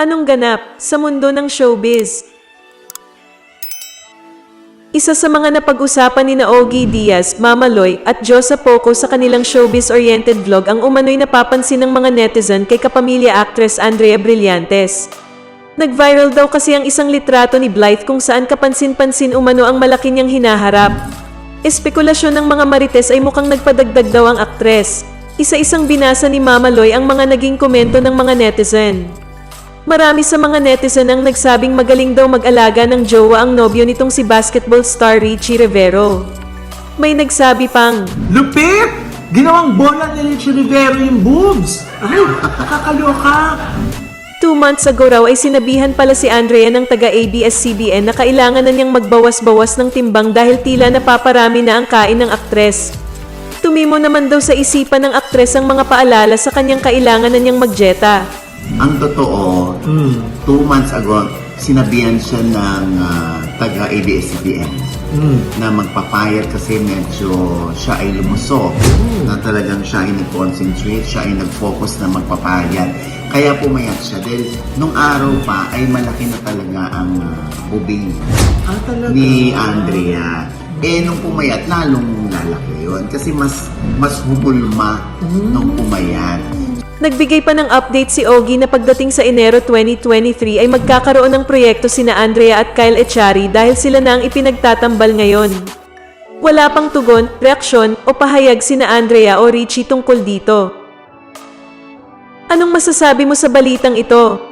Anong ganap sa mundo ng showbiz? Isa sa mga napag-usapan ni Naogi Diaz, Mama Loy at Josa Poco sa kanilang showbiz-oriented vlog ang umano'y napapansin ng mga netizen kay kapamilya actress Andrea Brillantes. Nag-viral daw kasi ang isang litrato ni Blythe kung saan kapansin-pansin umano ang malaki niyang hinaharap. Espekulasyon ng mga marites ay mukhang nagpadagdag daw ang aktres. Isa-isang binasa ni Mama Loy ang mga naging komento ng mga netizen. Marami sa mga netizen ang nagsabing magaling daw mag-alaga ng jowa ang nobyo nitong si basketball star Richie Rivero. May nagsabi pang, Lupit! Ginawang bola ni Richie Rivero yung boobs! Ay, nakakaloka! Two months ago raw ay sinabihan pala si Andrea ng taga ABS-CBN na kailangan na niyang magbawas-bawas ng timbang dahil tila napaparami na ang kain ng aktres. Tumimo naman daw sa isipan ng aktres ang mga paalala sa kanyang kailangan na niyang magjeta. Ang totoo, two months ago, sinabihan siya ng ah, taga ABS-CBN na magpapayat kasi medyo siya ay lumusok. Na talagang siya ay nag-concentrate, siya ay nag-focus na magpapayat. Kaya pumayat siya dahil nung araw pa ay malaki na talaga ang ah, bubing Ah, talaga? ni Andrea. Eh, nung pumayat, lalong lalaki yun. Kasi mas, mas humulma nung pumayat. Nagbigay pa ng update si Ogie na pagdating sa Enero 2023 ay magkakaroon ng proyekto sina Andrea at Kyle Echari dahil sila na ang ipinagtatambal ngayon. Wala pang tugon, reaksyon o pahayag sina Andrea o Richie tungkol dito. Anong masasabi mo sa balitang ito?